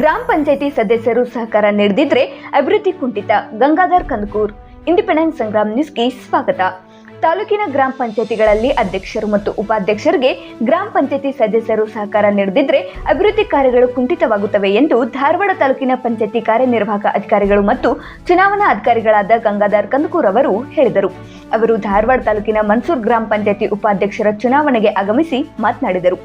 ಗ್ರಾಮ ಪಂಚಾಯಿತಿ ಸದಸ್ಯರು ಸಹಕಾರ ನೀಡದಿದ್ರೆ ಅಭಿವೃದ್ಧಿ ಕುಂಠಿತ. ಗಂಗಾಧರ್ ಕಂದಕೂರ್ ಇಂಡಿಪೆಂಡೆಂಟ್ ಸಂಗ್ರಾಮ್ ನ್ಯೂಸ್ಗೆ ಸ್ವಾಗತ. ತಾಲೂಕಿನ ಗ್ರಾಮ ಪಂಚಾಯಿತಿಗಳಲ್ಲಿ ಅಧ್ಯಕ್ಷರು ಮತ್ತು ಉಪಾಧ್ಯಕ್ಷರಿಗೆ ಗ್ರಾಮ ಪಂಚಾಯಿತಿ ಸದಸ್ಯರು ಸಹಕಾರ ನೀಡದಿದ್ರೆ ಅಭಿವೃದ್ಧಿ ಕಾರ್ಯಗಳು ಕುಂಠಿತವಾಗುತ್ತವೆ ಎಂದು ಧಾರವಾಡ ತಾಲೂಕಿನ ಪಂಚಾಯಿತಿ ಕಾರ್ಯನಿರ್ವಾಹಕ ಅಧಿಕಾರಿಗಳು ಮತ್ತು ಚುನಾವಣಾ ಅಧಿಕಾರಿಗಳಾದ ಗಂಗಾಧರ್ ಕಂದಕೂರ್ ಅವರು ಹೇಳಿದರು. ಅವರು ಧಾರವಾಡ ತಾಲೂಕಿನ ಮನ್ಸೂರ್ ಗ್ರಾಮ ಪಂಚಾಯತಿ ಉಪಾಧ್ಯಕ್ಷರ ಚುನಾವಣೆಗೆ ಆಗಮಿಸಿ ಮಾತನಾಡಿದರು.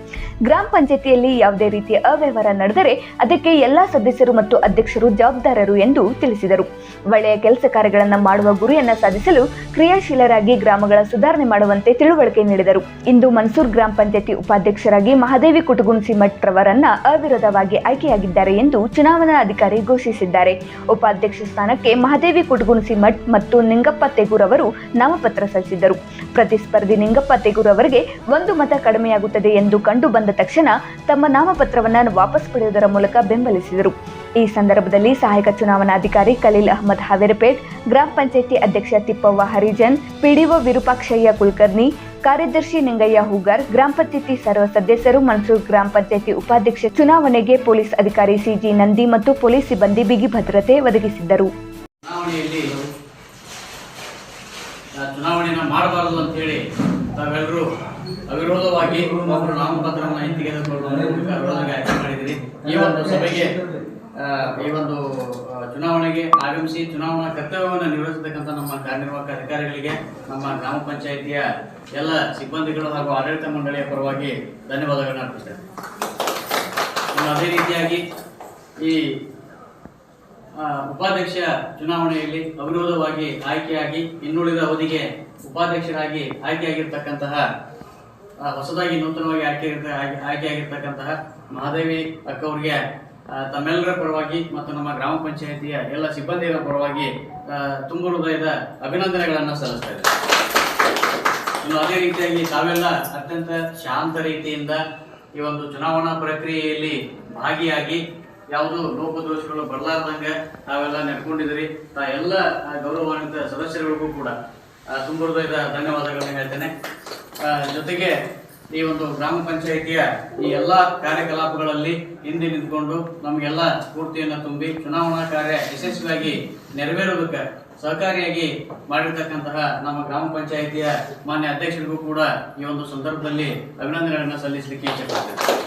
ಗ್ರಾಮ ಪಂಚಾಯತಿಯಲ್ಲಿ ಯಾವುದೇ ರೀತಿಯ ಅವ್ಯವಹಾರ ನಡೆದರೆ ಅದಕ್ಕೆ ಎಲ್ಲಾ ಸದಸ್ಯರು ಮತ್ತು ಅಧ್ಯಕ್ಷರು ಜವಾಬ್ದಾರರು ಎಂದು ತಿಳಿಸಿದರು. ಒಳ್ಳೆಯ ಕೆಲಸ ಕಾರ್ಯಗಳನ್ನು ಮಾಡುವ ಗುರಿಯನ್ನು ಸಾಧಿಸಲು ಕ್ರಿಯಾಶೀಲರಾಗಿ ಗ್ರಾಮಗಳ ಸುಧಾರಣೆ ಮಾಡುವಂತೆ ತಿಳುವಳಿಕೆ ನೀಡಿದರು. ಇಂದು ಮನ್ಸೂರ್ ಗ್ರಾಮ ಪಂಚಾಯತಿ ಉಪಾಧ್ಯಕ್ಷರಾಗಿ ಮಹಾದೇವಿ ಕುಟುಗುಂಸಿ ಮಠ್ ರವರನ್ನ ಅವಿರೋಧವಾಗಿ ಆಯ್ಕೆಯಾಗಿದ್ದಾರೆ ಎಂದು ಚುನಾವಣಾ ಅಧಿಕಾರಿ ಘೋಷಿಸಿದ್ದಾರೆ. ಉಪಾಧ್ಯಕ್ಷ ಸ್ಥಾನಕ್ಕೆ ಮಹಾದೇವಿ ಕುಟುಗುಂಸಿ ಮಠ್ ಮತ್ತು ನಿಂಗಪ್ಪ ತೆಗೂರ್ ಅವರು ನಾಮಪತ್ರ ಸಲ್ಲಿಸಿದ್ದರು. ಪ್ರತಿಸ್ಪರ್ಧಿ ನಿಂಗಪ್ಪ ತೆಗೂರು ಅವರಿಗೆ ಒಂದು ಮತ ಕಡಿಮೆಯಾಗುತ್ತದೆ ಎಂದು ಕಂಡು ಬಂದ ತಕ್ಷಣ ತಮ್ಮ ನಾಮಪತ್ರವನ್ನು ವಾಪಸ್ ಪಡೆಯುವುದರ ಮೂಲಕ ಬೆಂಬಲಿಸಿದರು. ಈ ಸಂದರ್ಭದಲ್ಲಿ ಸಹಾಯಕ ಚುನಾವಣಾಧಿಕಾರಿ ಖಲೀಲ್ ಅಹಮದ್ ಹಾವೇರಪೇಟ್, ಗ್ರಾಮ ಪಂಚಾಯಿತಿ ಅಧ್ಯಕ್ಷ ತಿಪ್ಪವ್ವ ಹರಿಜನ್, ಪಿಡಿಒ ವಿರೂಪಾಕ್ಷಯ್ಯ ಕುಲಕರ್ಣಿ, ಕಾರ್ಯದರ್ಶಿ ನಿಂಗಯ್ಯ ಹೂಗಾರ್, ಗ್ರಾಮ ಪಂಚಾಯಿತಿ ಸರ್ವ ಸದಸ್ಯರು, ಮನ್ಸೂರ್ ಗ್ರಾಮ ಪಂಚಾಯಿತಿ ಉಪಾಧ್ಯಕ್ಷ, ಚುನಾವಣೆಗೆ ಪೊಲೀಸ್ ಅಧಿಕಾರಿ ಸಿಜಿ ನಂದಿ ಮತ್ತು ಪೊಲೀಸ್ ಸಿಬ್ಬಂದಿ ಬಿಗಿ ಭದ್ರತೆ ಒದಗಿಸಿದ್ದರು. ಚುನಾವಣೆಯನ್ನ ಮಾಡಬಾರದು ಅಂತ ಹೇಳಿ ತಾವೆಲ್ಲರೂ ಅವಿರೋಧವಾಗಿ ಒಬ್ಬರು ನಾಮಪತ್ರವನ್ನು ಹಿಂತೆಗೆದುಕೊಳ್ಳುವ ವಿರೋಧವಾಗಿ ಆಯ್ಕೆ ಮಾಡಿದ್ದೀರಿ. ಈ ಒಂದು ಸಭೆಗೆ ಈ ಒಂದು ಚುನಾವಣೆಗೆ ಆಗಮಿಸಿ ಚುನಾವಣಾ ಕರ್ತವ್ಯವನ್ನು ನಿರ್ವಹಿಸತಕ್ಕಂಥ ನಮ್ಮ ಕಾರ್ಯನಿರ್ವಾಹಕ ಅಧಿಕಾರಿಗಳಿಗೆ, ನಮ್ಮ ಗ್ರಾಮ ಪಂಚಾಯಿತಿಯ ಎಲ್ಲ ಸಿಬ್ಬಂದಿಗಳು ಹಾಗೂ ಆಡಳಿತ ಮಂಡಳಿಯ ಪರವಾಗಿ ಧನ್ಯವಾದಗಳನ್ನು ಅರ್ಪಿಸ್ತೇನೆ. ಅದೇ ರೀತಿಯಾಗಿ ಈ ಉಪಾಧ್ಯಕ್ಷ ಚುನಾವಣೆಯಲ್ಲಿ ಅವಿರೋಧವಾಗಿ ಆಯ್ಕೆಯಾಗಿ ಇನ್ನುಳಿದ ಅವಧಿಗೆ ಉಪಾಧ್ಯಕ್ಷರಾಗಿ ಆಯ್ಕೆಯಾಗಿರ್ತಕ್ಕಂತಹ ಹೊಸದಾಗಿ ನೂತನವಾಗಿ ಆಯ್ಕೆ ಆಯ್ಕೆಯಾಗಿರ್ತಕ್ಕಂತಹ ಮಹಾದೇವಿ ಅಕ್ಕ ಅವರಿಗೆ ತಮ್ಮೆಲ್ಲರ ಪರವಾಗಿ ಮತ್ತು ನಮ್ಮ ಗ್ರಾಮ ಪಂಚಾಯಿತಿಯ ಎಲ್ಲ ಸಿಬ್ಬಂದಿಗಳ ಪರವಾಗಿ ತುಂಬ ಹೃದಯದ ಅಭಿನಂದನೆಗಳನ್ನು ಸಲ್ಲಿಸ್ತಾ ಇದ್ದೇನೆ. ಇನ್ನು ಅದೇ ರೀತಿಯಾಗಿ ತಾವೆಲ್ಲ ಅತ್ಯಂತ ಶಾಂತ ರೀತಿಯಿಂದ ಈ ಒಂದು ಚುನಾವಣಾ ಪ್ರಕ್ರಿಯೆಯಲ್ಲಿ ಭಾಗಿಯಾಗಿ ಯಾವುದು ಲೋಪದೋಷಗಳು ಬರಲಾರ್ದಂಗೆ ತಾವೆಲ್ಲ ನಡ್ಕೊಂಡಿದ್ದೀರಿ. ತಾ ಎಲ್ಲ ಗೌರವಾನ್ವಿತ ಸದಸ್ಯರುಗಳಿಗೂ ಕೂಡ ತುಂಬ ಹೃದಯದ ಧನ್ಯವಾದಗಳನ್ನ ಹೇಳ್ತೇನೆ. ಜೊತೆಗೆ ಈ ಒಂದು ಗ್ರಾಮ ಪಂಚಾಯಿತಿಯ ಈ ಎಲ್ಲ ಕಾರ್ಯಕಲಾಪಗಳಲ್ಲಿ ಹಿಂದೆ ನಿಂತ್ಕೊಂಡು ನಮಗೆಲ್ಲ ಸ್ಫೂರ್ತಿಯನ್ನು ತುಂಬಿ ಚುನಾವಣಾ ಕಾರ್ಯ ಯಶಸ್ವಿಯಾಗಿ ನೆರವೇರೋದಕ್ಕೆ ಸಹಕಾರಿಯಾಗಿ ಮಾಡಿರ್ತಕ್ಕಂತಹ ನಮ್ಮ ಗ್ರಾಮ ಪಂಚಾಯಿತಿಯ ಮಾನ್ಯ ಅಧ್ಯಕ್ಷರಿಗೂ ಕೂಡ ಈ ಒಂದು ಸಂದರ್ಭದಲ್ಲಿ ಅಭಿನಂದನೆಗಳನ್ನು ಸಲ್ಲಿಸಲಿಕ್ಕೆ ಇಚ್ಛೆಪಡ್ತೇನೆ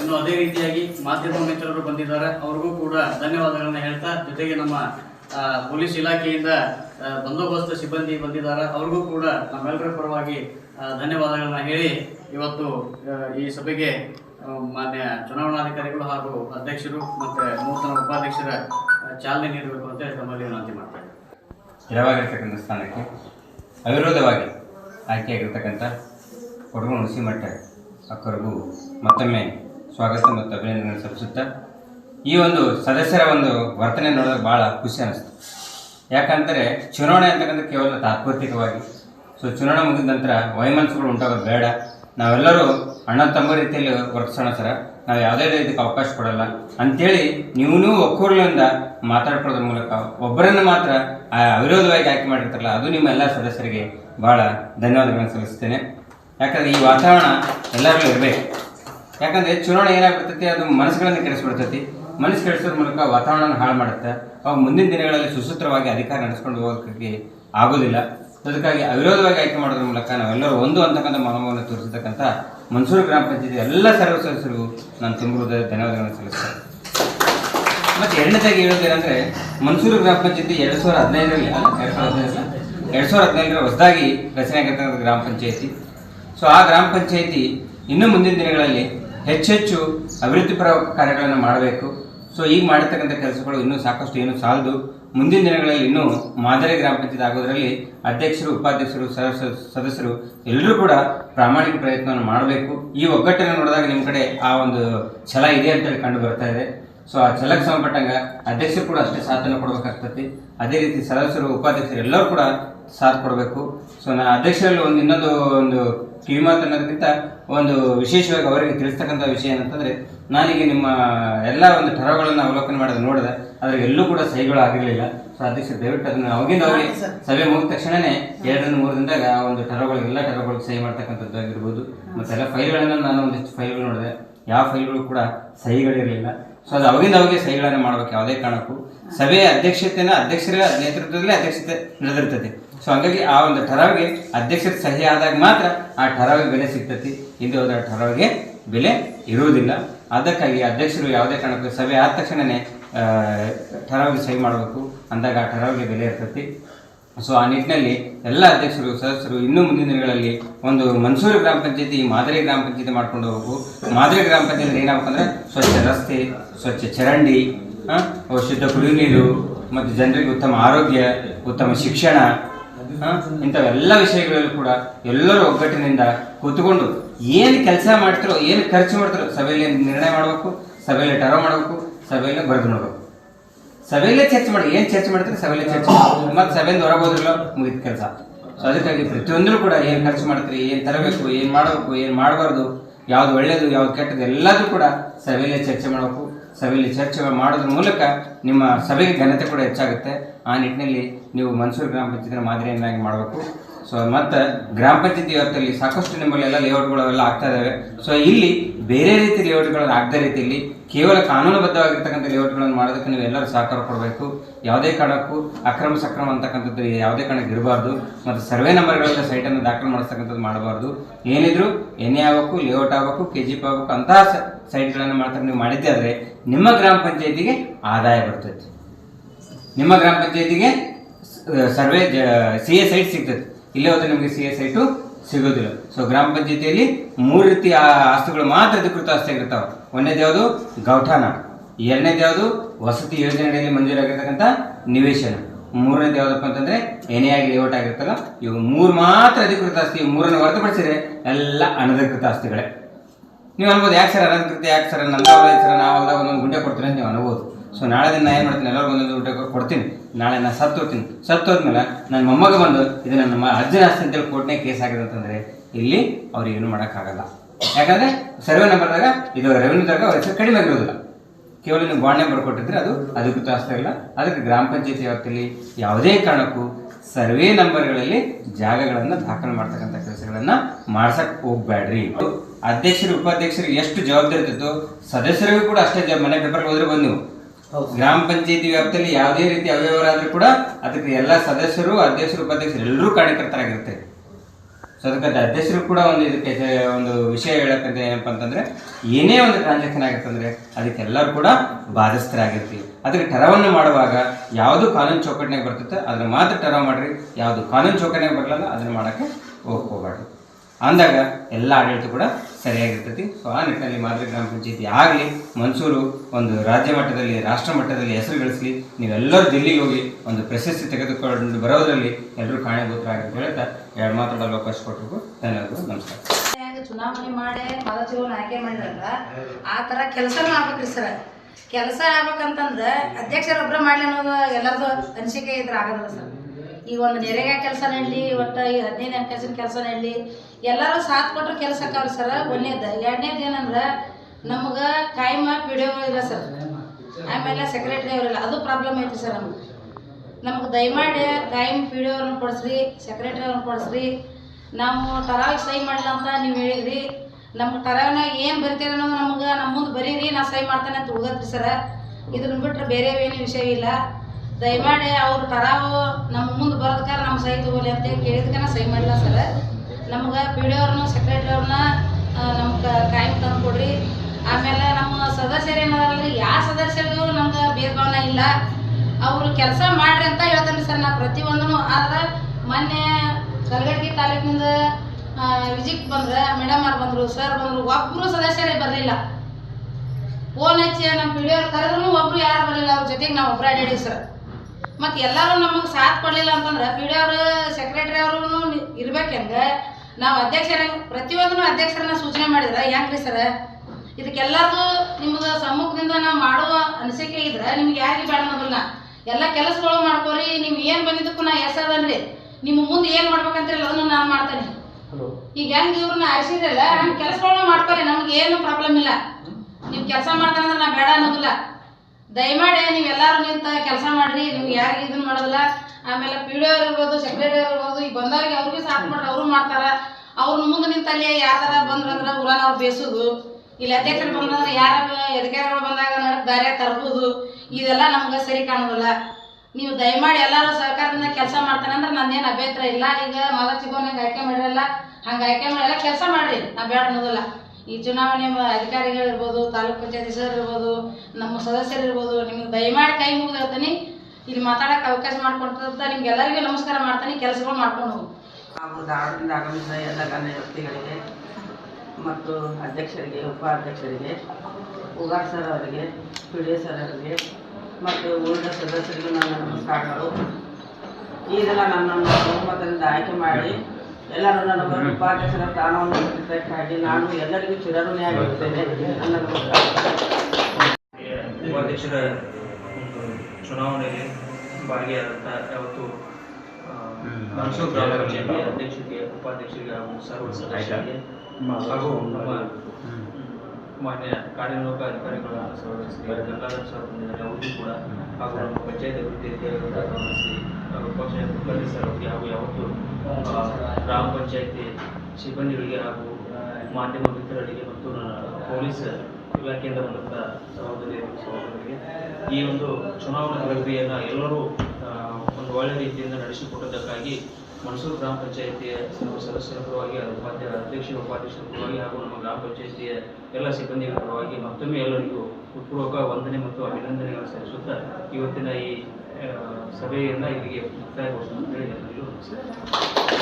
ಇನ್ನು ಅದೇ ರೀತಿಯಾಗಿ ಮಾಧ್ಯಮ ಮಿತ್ರರು ಬಂದಿದ್ದಾರೆ. ಅವ್ರಿಗೂ ಕೂಡ ಧನ್ಯವಾದಗಳನ್ನ ಹೇಳ್ತಾ ಜೊತೆಗೆ ನಮ್ಮ ಪೊಲೀಸ್ ಇಲಾಖೆಯಿಂದ ಬಂದೋಬಸ್ತ್ ಸಿಬ್ಬಂದಿ ಬಂದಿದ್ದಾರೆ. ಅವ್ರಿಗೂ ಕೂಡ ನಮ್ಮೆಲ್ಲರ ಪರವಾಗಿ ಧನ್ಯವಾದಗಳನ್ನ ಹೇಳಿ ಇವತ್ತು ಈ ಸಭೆಗೆ ಮಾನ್ಯ ಚುನಾವಣಾಧಿಕಾರಿಗಳು ಹಾಗೂ ಅಧ್ಯಕ್ಷರು ಮತ್ತು ನೂತನ ಉಪಾಧ್ಯಕ್ಷರ ಚಾಲನೆ ನೀಡಬೇಕು ಅಂತ ತಮ್ಮಲ್ಲಿ ವಿನಂತಿ ಮಾಡ್ತಾರೆ ಇದ್ದೀನಿ. ಸ್ಥಿರವಾಗಿರ್ತಕ್ಕಂಥ ಸ್ಥಾನಕ್ಕೆ ಅವಿರೋಧವಾಗಿ ಆಯ್ಕೆಯಾಗಿರ್ತಕ್ಕಂಥ ಕೊಡಗು ಹುಣಸಿಮಠ ಅಕ್ಕರಿಗೂ ಮತ್ತೊಮ್ಮೆ ಸ್ವಾಗತ ಮತ್ತು ಅಭಿನಂದನೆ ಸಲ್ಲಿಸುತ್ತಾ ಈ ಒಂದು ಸದಸ್ಯರ ಒಂದು ವರ್ತನೆ ನೋಡೋದು ಭಾಳ ಖುಷಿ ಅನಿಸ್ತು ಯಾಕಂದರೆ ಚುನಾವಣೆ ಅಂತಕ್ಕಂಥ ಕೇವಲ ತಾತ್ಪರ್ತಿಕವಾಗಿ, ಸೊ ಚುನಾವಣೆ ಮುಗಿದ ನಂತರ ವೈಮನಸ್ಸುಗಳು ಉಂಟಾಗೋದು ಬೇಡ. ನಾವೆಲ್ಲರೂ ಅಣ್ಣ ತಮ್ಮ ರೀತಿಯಲ್ಲಿ ವರ್ತಿಸೋಣ ಸರ. ನಾವು ಯಾವುದೇ ರೀತಿಗೆ ಅವಕಾಶ ಕೊಡಲ್ಲ. ಅಂಥೇಳಿ ನೀವು ಒಕ್ಕೂರ್ಲಿಂದ ಮಾತಾಡ್ಕೊಳ್ಳೋದ್ರ ಮೂಲಕ ಒಬ್ಬರನ್ನು ಮಾತ್ರ ಅವಿರೋಧವಾಗಿ ಆಯ್ಕೆ ಮಾಡಿರ್ತಾರಲ್ಲ, ಅದು ನಿಮ್ಮೆಲ್ಲ ಸದಸ್ಯರಿಗೆ ಭಾಳ ಧನ್ಯವಾದಗಳನ್ನು ಸಲ್ಲಿಸ್ತೇನೆ ಯಾಕಂದ್ರೆ ಈ ವಾತಾವರಣ ಎಲ್ಲರಿಗೂ ಇರಬೇಕು. ಯಾಕಂದ್ರೆ ಚುನಾವಣೆ ಏನಾಗ್ಬಿಡ್ತೈತಿ, ಅದು ಮನಸ್ಸುಗಳನ್ನು ಕೆಡಿಸ್ಬಿಡ್ತೈತಿ. ಮನಸ್ಸು ಕೆಡಿಸೋದ್ರ ಮೂಲಕ ವಾತಾವರಣ ಹಾಳು ಮಾಡುತ್ತೆ. ಅವು ಮುಂದಿನ ದಿನಗಳಲ್ಲಿ ಸುಸೂತ್ರವಾಗಿ ಅಧಿಕಾರ ನಡೆಸ್ಕೊಂಡು ಹೋಗೋಕ್ಕೆ ಆಗೋದಿಲ್ಲ. ಅದಕ್ಕಾಗಿ ಅವಿರೋಧವಾಗಿ ಆಯ್ಕೆ ಮಾಡೋದ್ರ ಮೂಲಕ ನಾವೆಲ್ಲರೂ ಒಂದು ಅಂತಕ್ಕಂಥ ಮನೋಭಾವನೆ ತೋರಿಸತಕ್ಕಂಥ ಮನ್ಸೂರು ಗ್ರಾಮ ಪಂಚಾಯತಿ ಎಲ್ಲ ಸರ್ವ ಸದಸ್ಯರಿಗೂ ನಾನು ತುಂಬುವುದ ಧನ್ಯವಾದಗಳನ್ನು ಸಲ್ಲಿಸ್ತೇನೆ. ಮತ್ತೆ ಎರಡನೇದಾಗಿ ಹೇಳೋದೇನೆಂದರೆ ಮನ್ಸೂರು ಗ್ರಾಮ ಪಂಚಾಯತಿ ಎರಡು ಸಾವಿರ ಹದಿನೈದರಲ್ಲಿ ಎರಡು ಸಾವಿರದ ಹದಿನೈದರಲ್ಲಿ ಎರಡು ಹದಿನೈದರ ಹೊಸದಾಗಿ ರಚನೆ ಆಗಿರ್ತಕ್ಕಂಥ ಗ್ರಾಮ ಪಂಚಾಯತಿ. ಸೊ ಆ ಗ್ರಾಮ ಪಂಚಾಯತಿ ಇನ್ನು ಮುಂದಿನ ದಿನಗಳಲ್ಲಿ ಹೆಚ್ಚೆಚ್ಚು ಅಭಿವೃದ್ಧಿಪರ ಕಾರ್ಯಗಳನ್ನು ಮಾಡಬೇಕು. ಸೊ ಈಗ ಮಾಡಿರ್ತಕ್ಕಂಥ ಕೆಲಸಗಳು ಇನ್ನೂ ಸಾಕಷ್ಟು ಏನು ಸಾಲದು. ಮುಂದಿನ ದಿನಗಳಲ್ಲಿ ಇನ್ನೂ ಮಾದರಿ ಗ್ರಾಮ ಪಂಚಾಯತ್ ಆಗೋದರಲ್ಲಿ ಅಧ್ಯಕ್ಷರು, ಉಪಾಧ್ಯಕ್ಷರು, ಸದಸ್ಯ, ಸದಸ್ಯರು ಎಲ್ಲರೂ ಕೂಡ ಪ್ರಾಮಾಣಿಕ ಪ್ರಯತ್ನವನ್ನು ಮಾಡಬೇಕು. ಈ ಒಗ್ಗಟ್ಟನ್ನು ನೋಡಿದಾಗ ನಿಮ್ಮ ಕಡೆ ಆ ಒಂದು ಛಲ ಇದೆ ಅಂತೇಳಿ ಕಂಡು ಬರ್ತಾ ಇದೆ. ಸೊ ಆ ಛಲಕ್ಕೆ ಸಂಬಂಧಪಟ್ಟಂಗೆ ಅಧ್ಯಕ್ಷರು ಕೂಡ ಅಷ್ಟೇ ಸಾಥನ್ನು ಕೊಡಬೇಕಾಗ್ತತಿ. ಅದೇ ರೀತಿ ಸದಸ್ಯರು ಉಪಾಧ್ಯಕ್ಷರು ಎಲ್ಲರೂ ಕೂಡ ಸಾಥ್ ಕೊಡಬೇಕು. ಸೊ ನಾ ಅಧ್ಯಕ್ಷರಲ್ಲಿ ಒಂದು ಇನ್ನೊಂದು ಒಂದು ಕಿವಿಮಾತು ಅನ್ನೋದಕ್ಕಿಂತ ಒಂದು ವಿಶೇಷವಾಗಿ ಅವರಿಗೆ ತಿಳಿಸ್ತಕ್ಕಂಥ ವಿಷಯ ಏನಂತಂದರೆ ನಾನೀಗ ನಿಮ್ಮ ಎಲ್ಲ ಒಂದು ಠರಗಳನ್ನು ಅವಲೋಕನ ಮಾಡೋದು ನೋಡಿದೆ ಆದರೆ ಎಲ್ಲೂ ಕೂಡ ಸಹಿಗಳು ಆಗಿರಲಿಲ್ಲ. ಸೊ ಅಧ್ಯಕ್ಷರು ದಯವಿಟ್ಟು ಅದನ್ನು ಅವಾಗಿಂದ ಅವರಿಗೆ ಸಭೆ ಮುಗಿದ ತಕ್ಷಣವೇ ಎರಡರಿಂದ ಮೂರು ದಿನದಾಗ ಆ ಒಂದು ಠರಗಳು ಎಲ್ಲ ಠರಗಳಿಗೆ ಸಹಿ ಮಾಡ್ತಕ್ಕಂಥದ್ದು ಆಗಿರ್ಬೋದು. ಮತ್ತೆಲ್ಲ ಫೈಲ್ಗಳನ್ನು ನಾನು ಒಂದಿಷ್ಟು ಫೈಲ್ಗಳು ನೋಡಿದೆ. ಯಾವ ಫೈಲ್ಗಳು ಕೂಡ ಸಹಿಗಳಿರಲಿಲ್ಲ. ಸೊ ಅದು ಅವಾಗಿಂದ ಅವಾಗೆ ಸಹಿಗಳನ್ನು ಮಾಡ್ಬೇಕು, ಯಾವುದೇ ಕಾರಣಕ್ಕೂ. ಸಭೆಯ ಅಧ್ಯಕ್ಷತೆನ ಅಧ್ಯಕ್ಷರ ನೇತೃತ್ವದಲ್ಲಿ ಅಧ್ಯಕ್ಷತೆ ನಡೆದಿರ್ತದೆ. ಸೊ ಹಂಗಾಗಿ ಆ ಒಂದು ಠರಾವಿಗೆ ಅಧ್ಯಕ್ಷರ ಸಹಿ ಆದಾಗ ಮಾತ್ರ ಆ ಠರಾವಿಗೆ ಬೆಲೆ ಸಿಗ್ತತಿ ಇಂದು ಅದರ ಠರಾವಿಗೆ ಬೆಲೆ ಇರುವುದಿಲ್ಲ. ಅದಕ್ಕಾಗಿ ಅಧ್ಯಕ್ಷರು ಯಾವುದೇ ಕಾರಣಕ್ಕೂ ಸಭೆ ಆದ ತಕ್ಷಣನೇ ಠರಾವಿಗೆ ಸಹಿ ಮಾಡಬೇಕು. ಅಂದಾಗ ಆ ಠರಾವಿಗೆ ಬೆಲೆ ಇರ್ತತಿ ಸೊ ಆ ನಿಟ್ಟಿನಲ್ಲಿ ಎಲ್ಲ ಅಧ್ಯಕ್ಷರು, ಸದಸ್ಯರು ಇನ್ನೂ ಮುಂದಿನ ದಿನಗಳಲ್ಲಿ ಒಂದು ಮನ್ಸೂರು ಗ್ರಾಮ ಪಂಚಾಯತಿ, ಮಾದರಿ ಗ್ರಾಮ ಪಂಚಾಯತಿ ಮಾಡ್ಕೊಂಡು ಹೋಗು ಮಾದರಿ ಗ್ರಾಮ ಪಂಚಾಯತಿ ಏನಾಗಬೇಕಂದ್ರೆ ಸ್ವಚ್ಛ ರಸ್ತೆ, ಸ್ವಚ್ಛ ಚರಂಡಿ ಶುದ್ಧ ಕುಡಿಯುವ ನೀರು ಮತ್ತು ಜನರಿಗೆ ಉತ್ತಮ ಆರೋಗ್ಯ, ಉತ್ತಮ ಶಿಕ್ಷಣ ಇಂಥವೆಲ್ಲ ವಿಷಯಗಳಲ್ಲೂ ಕೂಡ ಎಲ್ಲರೂ ಒಗ್ಗಟ್ಟಿನಿಂದ ಕೂತ್ಕೊಂಡು ಏನು ಕೆಲಸ ಮಾಡ್ತಿರೋ, ಏನು ಖರ್ಚು ಮಾಡ್ತಾರೋ ಸಭೆಯಲ್ಲಿ ನಿರ್ಣಯ ಮಾಡಬೇಕು, ಸಭೆಯಲ್ಲಿ ಟರ ಮಾಡಬೇಕು, ಸಭೆಯಲ್ಲಿ ಬರೆದು ಮಾಡಬೇಕು ಸಭೆಯಲ್ಲೇ ಚರ್ಚೆ ಮಾಡಿ ಏನು ಚರ್ಚೆ ಮಾಡ್ತಾರೆ ಸಭೆಯಲ್ಲೇ ಚರ್ಚೆ ಮತ್ತೆ ಸಭೆಯಿಂದ ಹೊರಗೆ ಮುಗಿದ ಕೆಲಸ. ಸೊ ಅದಕ್ಕಾಗಿ ಪ್ರತಿಯೊಂದರೂ ಕೂಡ ಏನು ಖರ್ಚು ಮಾಡ್ತೀರಿ ಏನು ತರಬೇಕು ಏನು ಮಾಡಬೇಕು ಏನು ಮಾಡಬಾರ್ದು ಯಾವ್ದು ಒಳ್ಳೇದು ಯಾವ್ದು ಕೆಟ್ಟದ್ದು ಎಲ್ಲದೂ ಕೂಡ ಸಭೆಯಲ್ಲೇ ಚರ್ಚೆ ಮಾಡಬೇಕು. ಸಭೆಯಲ್ಲಿ ಚರ್ಚೆ ಮಾಡೋದ್ರ ಮೂಲಕ ನಿಮ್ಮ ಸಭೆಗೆ ಘನತೆ ಕೂಡ ಹೆಚ್ಚಾಗುತ್ತೆ. ಆ ನಿಟ್ಟಿನಲ್ಲಿ ನೀವು ಮನ್ಸೂರು ಗ್ರಾಮ ಪಂಚಾಯತ್ ಮಾದರಿಯನ್ನಾಗಿ ಮಾಡಬೇಕು. ಸೊ ಮತ್ತೆ ಗ್ರಾಮ ಪಂಚಾಯತಿ ವ್ಯಾಪ್ತಿಯಲ್ಲಿ ಸಾಕಷ್ಟು ನಿಮ್ಮಲ್ಲಿ ಎಲ್ಲ ಲೇಔಟ್ಗಳು ಎಲ್ಲ ಆಗ್ತಾ ಇದಾವೆ. ಸೊ ಇಲ್ಲಿ ಬೇರೆ ರೀತಿ ಲೇಔಟ್ಗಳನ್ನು ಆಗದ ರೀತಿಯಲ್ಲಿ ಕೇವಲ ಕಾನೂನುಬದ್ಧವಾಗಿರ್ತಕ್ಕಂಥ ಲೇಔಟ್ಗಳನ್ನು ಮಾಡೋದಕ್ಕೆ ನೀವು ಎಲ್ಲರೂ ಸಹಕಾರ ಕೊಡಬೇಕು. ಯಾವುದೇ ಕಾರಣಕ್ಕೂ ಅಕ್ರಮ ಸಕ್ರಮ ಅಂತಕ್ಕಂಥದ್ದು ಯಾವುದೇ ಕಾರಣಕ್ಕೆ ಇರಬಾರ್ದು. ಮತ್ತು ಸರ್ವೆ ನಂಬರ್ಗಳಿಂದ ಸೈಟನ್ನು ದಾಖಲು ಮಾಡಿಸ್ತಕ್ಕಂಥದ್ದು ಮಾಡಬಾರ್ದು. ಏನಿದ್ರು ಎಣ್ಣೆ ಆಗಬೇಕು ಲೇಔಟ್ ಆಗಬೇಕು ಕೆ ಜಿ ಪಿ ಆಗಬೇಕು, ಅಂತಹ ಸೈಟ್ಗಳನ್ನು ಮಾಡ್ತಾರೆ ನೀವು ಮಾಡಿದ್ದೆ ಆದರೆ ನಿಮ್ಮ ಗ್ರಾಮ ಪಂಚಾಯತಿಗೆ ಆದಾಯ ಬರ್ತೈತಿ. ನಿಮ್ಮ ಗ್ರಾಮ ಪಂಚಾಯತಿಗೆ ಸರ್ವೆ ಸಿ ಎ ಸೈಟ್ ಸಿಗ್ತದೆ ಇಲ್ಲೇ ಹೋದ್ರೆ ನಿಮಗೆ ಸಿ ಎಸ್ ಐ ಟು ಸಿಗೋದಿಲ್ಲ. ಸೊ ಗ್ರಾಮ ಪಂಚಾಯತಿಯಲ್ಲಿ ಮೂರು ರೀತಿಯ ಆಸ್ತಿಗಳು ಮಾತ್ರ ಅಧಿಕೃತ ಆಸ್ತಿ ಆಗಿರ್ತಾವೆ. ಒಂದನೇದು ಯಾವುದು? ಗೌಠಾನ. ಎರಡನೇದು ಯಾವುದು? ವಸತಿ ಯೋಜನೆಯಲ್ಲಿ ಮಂಜೂರಾಗಿರ್ತಕ್ಕಂಥ ನಿವೇಶನ. ಮೂರನೇದು ಯಾವುದಪ್ಪ ಅಂತಂದ್ರೆ ಎನೆಯಾಗಿ ಲೇಔಟ್ ಆಗಿರ್ತಲ್ಲ, ಇವು ಮೂರು ಮಾತ್ರ ಅಧಿಕೃತ ಆಸ್ತಿ ಮೂರನ್ನು ಹೊರತುಪಡಿಸಿದ್ರೆ ಎಲ್ಲ ಅನಧಿಕೃತ ಆಸ್ತಿಗಳೇ. ನೀವು ಅನ್ಬೋದು, ಯಾಕೆ ಸರ್ ಅನಧಿಕೃತ, ಯಾಕೆ ಸರ್ ನನ್ನ ಸರ್ ನಾವು ಒಂದೊಂದು ಗುಂಡೆ ಕೊಡ್ತೀನಿ ನೀವು ಅನ್ಬೋದು. ಸೊ ನಾಳೆ ದಿನ ಏನು ಮಾಡ್ತೀನಿ? ಎಲ್ಲರಿಗೂ ಒಂದೊಂದು ಊಟ ಕೊಡ್ತೀನಿ. ನಾಳೆ ನಾನು ಸತ್ತು ಹೋಗ್ತೀನಿ ಸತ್ತು ಹೋದ್ಮೇಲೆ ನನ್ನ ಮೊಮ್ಮಗ ಬಂದು ಇದು ನನ್ನ ಅಜ್ಜನ ಆಸ್ತಿ ಅಂತೇಳಿ ಕೋರ್ಟ್ನೇ ಕೇಸ್ ಆಗಿದೆ ಅಂತಂದ್ರೆ ಇಲ್ಲಿ ಅವ್ರು ಏನು ಮಾಡೋಕ್ಕಾಗಲ್ಲ. ಯಾಕಂದ್ರೆ ಸರ್ವೆ ನಂಬರ್ದಾಗ ಇದು ರೆವೆನ್ಯೂದಾಗ ಅವ್ರ ಹೆಸರು ಕಡಿಮೆ ಆಗಿರೋದಿಲ್ಲ. ಕೇವಲ ನೀವು ಬಾಂಡ್ ನಂಬರ್ ಕೊಟ್ಟಿದ್ರೆ ಅದು ಅದಕ್ಕೂ ಆಸ್ತಿ ಇಲ್ಲ ಅದಕ್ಕೆ ಗ್ರಾಮ ಪಂಚಾಯತಿ ವ್ಯಾಪ್ತಿಯಲ್ಲಿ ಯಾವುದೇ ಕಾರಣಕ್ಕೂ ಸರ್ವೆ ನಂಬರ್ಗಳಲ್ಲಿ ಜಾಗಗಳನ್ನು ದಾಖಲು ಮಾಡ್ತಕ್ಕಂಥ ಕೆಲಸಗಳನ್ನು ಮಾಡ್ಸಕ್ ಹೋಗ್ಬೇಡ್ರಿ ಅಧ್ಯಕ್ಷರು ಉಪಾಧ್ಯಕ್ಷರಿಗೆ ಎಷ್ಟು ಜವಾಬ್ದಾರಿ ಇರ್ತಿತ್ತು ಸದಸ್ಯರಿಗೂ ಕೂಡ ಅಷ್ಟೇ ಮನೆ ಪೇಪರ್ ಹೋದ್ರೆ ಬಂದು ಗ್ರಾಮ ಪಂಚಾಯತಿ ವ್ಯಾಪ್ತಿಯಲ್ಲಿ ಯಾವುದೇ ರೀತಿ ಅವ್ಯವಹಾರ ಆದ್ರೂ ಕೂಡ ಅದಕ್ಕೆ ಎಲ್ಲ ಸದಸ್ಯರು, ಅಧ್ಯಕ್ಷರು, ಉಪಾಧ್ಯಕ್ಷರು ಎಲ್ಲರೂ ಕಾರ್ಯಕರ್ತರಾಗಿರ್ತಾರೆ. ಸೊ ಅದಕ್ಕೆ ಅದು ಅಧ್ಯಕ್ಷರು ಕೂಡ ಒಂದು ಇದಕ್ಕೆ ಒಂದು ವಿಷಯ ಹೇಳಕ್ಕಂತ ಏನಪ್ಪ ಅಂತಂದ್ರೆ, ಏನೇ ಒಂದು ಟ್ರಾನ್ಸಾಕ್ಷನ್ ಆಗಿರ್ತಂದ್ರೆ ಅದಕ್ಕೆ ಎಲ್ಲರೂ ಕೂಡ ಬಾಧಿಸ್ತರಾಗಿರ್ತೀವಿ ಅದಕ್ಕೆ ಟರವನ್ನು ಮಾಡುವಾಗ ಯಾವುದು ಕಾನೂನು ಚೌಕಟ್ಟಿನಾಗ ಬರ್ತೈತೆ ಅದನ್ನ ಮಾತ್ರ ಟರವ್ ಮಾಡ್ರಿ. ಯಾವುದು ಕಾನೂನು ಚೌಕಟ್ಟಿನಾಗ ಬರಲ್ಲ ಅದನ್ನ ಮಾಡೋಕ್ಕೆ ಹೋಗ್ಕೋಬಾರ್ದು. ಅಂದಾಗ ಎಲ್ಲ ಆಡಳಿತ ಕೂಡ ಸರಿಯಾಗಿರ್ತೈತಿ. ಸೊ ಆ ನಿಟ್ಟಿನಲ್ಲಿ ಮಾದರಿ ಗ್ರಾಮ ಪಂಚಾಯತಿ ಆಗಲಿ ಮನ್ಸೂರು ಒಂದು ರಾಜ್ಯ ಮಟ್ಟದಲ್ಲಿ, ರಾಷ್ಟ್ರ ಮಟ್ಟದಲ್ಲಿ ಹೆಸರು ಗಳಿಸಲಿ, ನೀವೆಲ್ಲರೂ ದಿಲ್ಲಿಗೆ ಹೋಗಿ ಒಂದು ಪ್ರಶಸ್ತಿ ತೆಗೆದುಕೊಂಡು ಬರೋದರಲ್ಲಿ ಎಲ್ಲರೂ ಕಾರಣೀಭೂತರಾಗಿ ಅಂತ ಹೇಳ್ತಾ ಎರಡು ಮಾತಾಡಲು ಅವಕಾಶ ಕೊಟ್ಟರು ಧನ್ಯವಾದಗಳು. ನಮಸ್ಕಾರ. ಚುನಾವಣೆ ಮಾಡಿ ಮತಚುನಾವಣೆ ಆಯ್ಕೆ ಮಾಡಿರಲ್ಲ ಆ ಥರ ಕೆಲಸನೂ ಆಗ್ಬೇಕ್ರಿ ಸರ್. ಕೆಲಸ ಆಗ್ಬೇಕಂತಂದ್ರೆ ಅಧ್ಯಕ್ಷರೊಬ್ಬರ ಮಾಡಲಿ ಅನ್ನೋದು ಎಲ್ಲರದು ಅನಿಸಿಕೆ ಇದ್ರೆ ಆಗೋದಿಲ್ಲ ಸರ್. ಈಗ ಒಂದು ನೆರೆಗ ಕೆಲಸ ನಡಲಿ ಒಟ್ಟು ಈ ಹದಿನೈದು ಹಣಕಾಸಿನ ಕೆಲಸ ನಡಲಿ ಎಲ್ಲರೂ ಸಾಥ್ ಕೊಟ್ಟರು ಕೆಲಸ ಸರ್ ಒಂದೇದು. ಎರಡನೇದು ಏನಂದ್ರೆ ನಮ್ಗೆ ಕಾಯಮ ಪಿ ಡಿ ಇಲ್ಲ ಸರ್. ಆಮೇಲೆ ಸೆಕ್ರೆಟ್ರಿ ಅವರಿಲ್ಲ. ಅದು ಪ್ರಾಬ್ಲಮ್ ಐತಿ ಸರ್ ನಮ್ಗೆ. ನಮ್ಗೆ ದಯಮಾಡಿ ಕಾಯಂ ಪಿ ಡಿ ಅವ್ರನ್ನ ಕೊಡಿಸ್ರಿ ಸೆಕ್ರೆಟ್ರಿ ಅವ್ರನ್ನ ಕೊಡಿಸ್ರಿ. ನಾವು ಟರಾವಿಗೆ ಸಹಿ ಮಾಡಿಲ್ಲ ಅಂತ ನೀವು ಹೇಳಿದ್ರಿ. ನಮ್ಗೆ ಟರಾವ್ನಾಗ ಏನು ಬರ್ತೀರ ನಮ್ಗೆ ನಮ್ಮ ಮುಂದೆ ಬರೀರಿ, ನಾ ಸಹಿ ಮಾಡ್ತಾನೆ ಅಂತ ಉಳ್ದತ್ರಿ ಸರ್. ಇದನ್ನ ಬಿಟ್ಟರೆ ಬೇರೆ ಏನು ವಿಷಯ ಇಲ್ಲ. ದಯಮಾಡಿ ಅವ್ರ ಟರಾವು ನಮ್ಮ ಮುಂದೆ ಬರೋದಕ್ಕ ನಮ್ಮ ಸಹಿ ತಗೋಲಿ ಅಂತ ಕೇಳಿದ್ಕನ ಸಹಿ ಮಾಡಿಲ್ಲ ಸರ್. ನಮ್ಗೆ ಪಿ ಡಿ ಅವ್ರನ್ನ ಸೆಕ್ರೆಟ್ರಿ ಅವ್ರನ್ನ ನಮ್ಗೆ ಕಾಯಂ ತಂದು ಕೊಡ್ರಿ. ಆಮೇಲೆ ನಮ್ಮ ಸದಸ್ಯರು ಏನದಾರಲ್ರಿ ಯಾವ ಸದಸ್ಯರಿಗೂ ನಮ್ಗೆ ಭೇದ ಭಾವನ ಇಲ್ಲ. ಅವರು ಕೆಲಸ ಮಾಡ್ರಿ ಅಂತ ಹೇಳ್ತೇನೆ ಸರ್ ನಾ ಪ್ರತಿಯೊಂದನು ಆದ್ರೆ ಮೊನ್ನೆ ಕಲಗಡ್ಗಿ ತಾಲೂಕಿನಿಂದ ವಿಜಿಟ್ ಬಂದ್ರೆ, ಮೇಡಮ್ ಅವ್ರು ಬಂದರು, ಸರ್ ಬಂದರು ಒಬ್ಬರು ಸದಸ್ಯರೇ ಬರಲಿಲ್ಲ. ಫೋನ್ ಹಚ್ಚಿ ನಮ್ಮ ಪಿ ಡಿ ಅವ್ರು ಕರೆದ್ರು, ಒಬ್ರು ಯಾರು ಬರಲಿಲ್ಲ, ಅವ್ರ ಜೊತೆಗೆ ನಾವು ಒಬ್ರು ಅಡ್ಡಾಡಿವಿ ಸರ್. ಮತ್ತು ಎಲ್ಲರೂ ನಮಗೆ ಸಾಥ್ ಕೊಡಲಿಲ್ಲ ಅಂತಂದ್ರೆ ಪಿ ಡಿ ಅವರು ಸೆಕ್ರೆಟರಿ ಅವರು ಇರ್ಬೇಕಂದ್ರೆ ನಾವು ಅಧ್ಯಕ್ಷರ ಪ್ರತಿಯೊಂದನ್ನು ಅಧ್ಯಕ್ಷರನ್ನ ಸೂಚನೆ ಮಾಡಿದ್ರೆ ಹೆಂಗ್ರಿ ಸರ್ ಇದಕ್ಕೆಲ್ಲರದು ನಿಮ್ಗೆ ಸಮ್ಮುಖದಿಂದ ನಾವು ಮಾಡುವ ಅನಿಸಿಕೆ ಇದ್ರೆ ನಿಮ್ಗೆ ಯಾರಿಗೆ ಬೇಡ ಅನ್ನೋದಿಲ್ಲ ಎಲ್ಲ ಕೆಲಸಗಳು ಮಾಡ್ಕೋರಿ ನೀವು ಏನು ಬಂದಿದ್ದಕ್ಕೂ ನಾ ಹೆಸರದನ್ರಿ ನಿಮ್ಮ ಮುಂದೆ ಏನು ಮಾಡ್ಬೇಕಂತಿರಲ್ಲ ಅದನ್ನು ನಾನು ಮಾಡ್ತೇನೆ. ಈಗ ಹೆಂಗೆ ಇವ್ರನ್ನ ಆರಿಸಿದ್ರಲ್ಲ ಹಂಗೆ ಕೆಲಸಗಳನ್ನ ಮಾಡ್ಕೋರಿ ನಮ್ಗೆ ಏನು ಪ್ರಾಬ್ಲಮ್ ಇಲ್ಲ. ನೀವು ಕೆಲಸ ಮಾಡ್ತಾನಂದ್ರೆ ನಾ ಬೇಡ ಅನ್ನೋದಿಲ್ಲ. ದಯಮಾಡಿ ನೀವೆಲ್ಲರೂ ನಿಂತ ಕೆಲಸ ಮಾಡ್ರಿ, ನಿಮ್ಗೆ ಯಾರಿಗೆ ಇದನ್ನ ಮಾಡೋದಿಲ್ಲ. ಆಮೇಲೆ ಪಿ ಡಿ ಅವ್ರು ಇರ್ಬೋದು, ಸೆಕ್ರೆಟರಿ ಇರ್ಬೋದು, ಈಗ ಬಂದವ್ರಿಗೆ ಅವ್ರಿಗೆ ಸಾಥ್ ಮಾಡ್ರಿ, ಅವರು ಮಾಡ್ತಾರ. ಅವ್ರ ಮುಂದೆ ನಿಂತಲ್ಲಿ ಯಾರ ಬಂದ್ರಂದ್ರೆ ಊರನ ಅವ್ರು ಬೇಸೋದು. ಇಲ್ಲಿ ಅಧ್ಯಕ್ಷರು ಬಂದ್ರೆ ಯಾರ ಅಧಿಕಾರಿಗಳು ಬಂದಾಗ ನಡಕ್ ದಾರ್ಯಾಗ ತರ್ಬೋದು. ಇದೆಲ್ಲ ನಮ್ಗೆ ಸರಿ ಕಾಣೋದಿಲ್ಲ. ನೀವು ದಯಮಾಡಿ ಎಲ್ಲರೂ ಸಹಕಾರದಿಂದ ಕೆಲಸ ಮಾಡ್ತಾರೆ ಅಂದ್ರೆ ನಂದೇನು ಅಭ್ಯಂತರ ಇಲ್ಲ. ಈಗ ಮಗ ಚಿಗೋನಂಗೆ ಆಯ್ಕೆ ಮಾಡಿರಲ್ಲ, ಹಂಗೆ ಆಯ್ಕೆ ಮಾಡಿಲ್ಲ ಕೆಲಸ ಮಾಡ್ರಿ. ನಾ ಬೇಡ ಅನ್ನೋದಿಲ್ಲ. ಈ ಚುನಾವಣೆ ಮ- ಅಧಿಕಾರಿಗಳಿರ್ಬೋದು, ತಾಲೂಕ್ ಪಂಚಾಯತಿ ಸರ್ ಇರ್ಬೋದು ನಮ್ಮ ಸದಸ್ಯರು ಇರ್ಬೋದು ನಿಮ್ಗೆ ದಯಮಾಡಿ ಕೈ ಮುಗಿದು ಹೇಳ್ತೀನಿ ಇಲ್ಲಿ ಮಾತಾಡಕ್ಕೆ ಅವಕಾಶ ಮಾಡ್ಕೊಡ್ತಾ ನಿಮ್ಗೆಲ್ಲರಿಗೂ ನಮಸ್ಕಾರ ಮಾಡ್ತೀನಿ, ಕೆಲಸಗಳು ಮಾಡ್ಕೊಂಡು ಹೋಗಿ. ಹಾಗೂ ಧಾರವಾಡದಿಂದ ಆಗಮಿಸಿದ ಎಲ್ಲ ಗಣ್ಯ ವ್ಯಕ್ತಿಗಳಿಗೆ ಮತ್ತು ಅಧ್ಯಕ್ಷರಿಗೆ, ಉಪಾಧ್ಯಕ್ಷರಿಗೆ ಉಗಾರ್ ಸರ್ ಅವರಿಗೆ, ಪಿ ಡಿ ಸರ್ ಅವರಿಗೆ, ಮತ್ತು ಉಳಿದ ಸದಸ್ಯರಿಗೆ ನನ್ನ ನಮಸ್ಕಾರಗಳು. ಈ ನನ್ನನ್ನು ಬಹುಮತದಿಂದ ಆಯ್ಕೆ ಮಾಡಿ ಎಲ್ಲರೂ ನನ್ನ ಉಪಾಧ್ಯಕ್ಷರ ಸ್ಥಾನವನ್ನು ನೀಡಿದ್ದಕ್ಕಾಗಿ ನಾನು ಎಲ್ಲರಿಗೂ ಚಿರಋಣಿಯಾಗಿರುತ್ತೇನೆ ನನ್ನ ನಮಸ್ಕಾರ ಉಪಾಧ್ಯಕ್ಷರ ಒಂದು ಚುನಾವಣೆಯಲ್ಲಿ ಭಾಗಿಯಾದಂಥ ಯಾವತ್ತು ಮನ್ಸೂರ್ ಗ್ರಾಮ ಪಂಚಾಯತಿ ಅಧ್ಯಕ್ಷರಿಗೆ ಉಪಾಧ್ಯಕ್ಷರಿಗೆ ಹಾಗೂ ಸರ್ವ ಸದಸ್ಯರಿಗೆ ಹಾಗೂ ನಮ್ಮ ಮಾನ್ಯ ಕಾರ್ಯನಿರ್ವಾಹಕ ಅಧಿಕಾರಿಗಳ ಸದಸ್ಯರಿಗೆ ಗಂಗಾಧರ್ ಸರ್ ಬಂದಿದ್ದಾರೆ ಅವ್ರಿಗೂ ಕೂಡ ಹಾಗೂ ನಮ್ಮ ಪಂಚಾಯತ್ ಅಭಿವೃದ್ಧಿ ಅಧಿಕಾರಿಗಳ ಗಮನಿಸಿ ಪಂಚಾಯತ್ ಮುಖಂಡ ಸರ್ ಅವರಿಗೆ ಹಾಗೂ ಯಾವತ್ತು ಗ್ರಾಮ ಪಂಚಾಯತಿ ಸಿಬ್ಬಂದಿಗಳಿಗೆ ಹಾಗೂ ಮಾಧ್ಯಮ ಮಿತ್ರರಿಗೆ ಮತ್ತು ಪೊಲೀಸ್ ಇಲಾಖೆಯಿಂದ ಬಂದಂಥ ಸಹೋದರಿ ಸಹೋದರರಿಗೆ ಈ ಒಂದು ಚುನಾವಣಾ ಪ್ರಕ್ರಿಯೆಯನ್ನು ಎಲ್ಲರೂ ಒಂದು ಒಳ್ಳೆಯ ರೀತಿಯಿಂದ ನಡೆಸಿಕೊಟ್ಟದ್ದಕ್ಕಾಗಿ ಮಣಸೂರು ಗ್ರಾಮ ಪಂಚಾಯಿತಿಯ ಸದಸ್ಯರ ಪರವಾಗಿ ಉಪಾಧ್ಯ, ಅಧ್ಯಕ್ಷರ ಉಪಾಧ್ಯಕ್ಷರ ಪರವಾಗಿ ಹಾಗೂ ನಮ್ಮ ಗ್ರಾಮ ಪಂಚಾಯಿತಿಯ ಎಲ್ಲ ಸಿಬ್ಬಂದಿಗಳ ಪರವಾಗಿ ಮತ್ತೊಮ್ಮೆ ಎಲ್ಲರಿಗೂ ಹೃತ್ಪೂರ್ವಕ ವಂದನೆ ಮತ್ತು ಅಭಿನಂದನೆಗಳನ್ನು ಸಲ್ಲಿಸುತ್ತಾ ಇವತ್ತಿನ ಈ ಸಭೆಯನ್ನು ಇಲ್ಲಿಗೆ ಮುಕ್ತಾಯಗೊಳಿಸುತ್ತೇನೆ ಎಲ್ಲರಿಗೂ ನಮಸ್ಕಾರ.